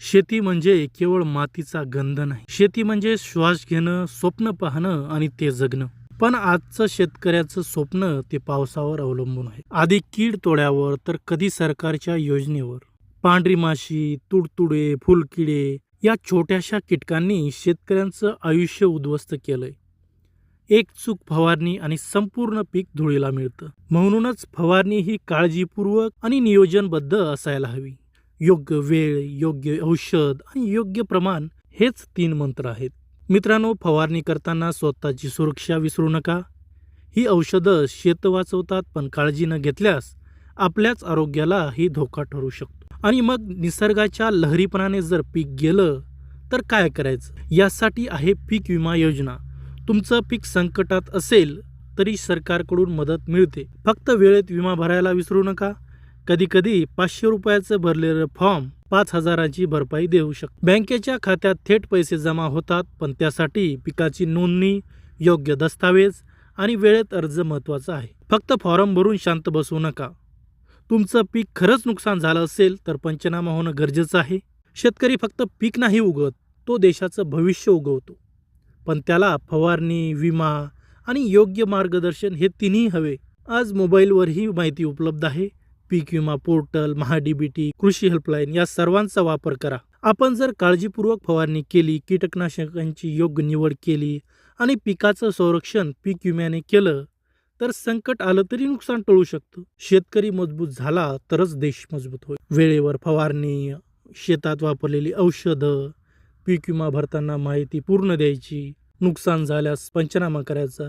शेती म्हणजे केवळ मातीचा गंध नाही. शेती म्हणजे श्वास घेणं स्वप्न पाहणं आणि ते जगणं. पण आजचं शेतकऱ्याचं स्वप्न ते पावसावर अवलंबून आहे. आधी कीड तोड्यावर तर कधी सरकारच्या योजनेवर. पांढरी माशी तुडतुडे फुलकिडे या छोट्याशा कीटकांनी शेतकऱ्यांचं आयुष्य उद्ध्वस्त केलंय. एक चूक फवारणी आणि संपूर्ण पीक धुळीला मिळतं. म्हणूनच फवारणी ही काळजीपूर्वक आणि नियोजनबद्ध असायला हवी. योग्य वेळ योग्य औषध आणि योग्य प्रमाण हेच तीन मंत्र आहेत. मित्रांनो फवारणी करताना स्वतःची सुरक्षा विसरू नका. ही औषधं शेत वाचवतात पण काळजी न घेतल्यास आपल्याच आरोग्याला ही धोका ठरू शकतो. आणि मग निसर्गाच्या लहरीपणाने जर पीक गेलं तर काय करायचं? यासाठी आहे पीक विमा योजना. तुमचं पीक संकटात असेल तरी सरकारकडून मदत मिळते. फक्त वेळेत विमा भरायला विसरू नका. कधी कधी पाचशे रुपयाचं भरलेलं फॉर्म पाच हजाराची भरपाई देऊ शकतो. बँकेच्या खात्यात थेट पैसे जमा होतात पण त्यासाठी पिकाची नोंदणी योग्य दस्तावेज आणि वेळेत अर्ज महत्त्वाचा आहे. फक्त फॉर्म भरून शांत बसू नका. तुमचं पीक खरंच नुकसान झालं असेल तर पंचनामा होणं गरजेचं आहे. शेतकरी फक्त पीक नाही उगवत तो देशाचं भविष्य उगवतो. पण त्याला फवारणी विमा आणि योग्य मार्गदर्शन हे तिन्ही हवे. आज मोबाईलवरही माहिती उपलब्ध आहे. पीक विमा पोर्टल महाडीबीटी कृषी हेल्पलाईन या सर्वांचा वापर करा. आपण जर काळजीपूर्वक फवारणी केली कीटकनाशकांची योग्य निवड केली आणि पिकाचं संरक्षण पीक विम्याने केलं तर संकट आलं तरी नुकसान टळू शकतं. शेतकरी मजबूत झाला तरच देश मजबूत होईल. वेळेवर फवारणी शेतात वापरलेली औषधं पीक विमा भरताना माहिती पूर्ण द्यायची नुकसान झाल्यास पंचनामा करायचा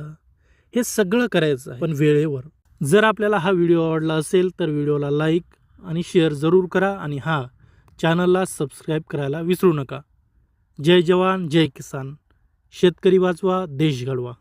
हे सगळं करायचं पण वेळेवर जर आपल्याला हा व्हिडिओ आवडला असेल तर व्हिडिओला लाईक आणि शेअर जरूर करा आणि हा चॅनलला सबस्क्राईब करायला विसरू नका. जय जवान जय किसान. शेतकरी वाचवा देश घडवा.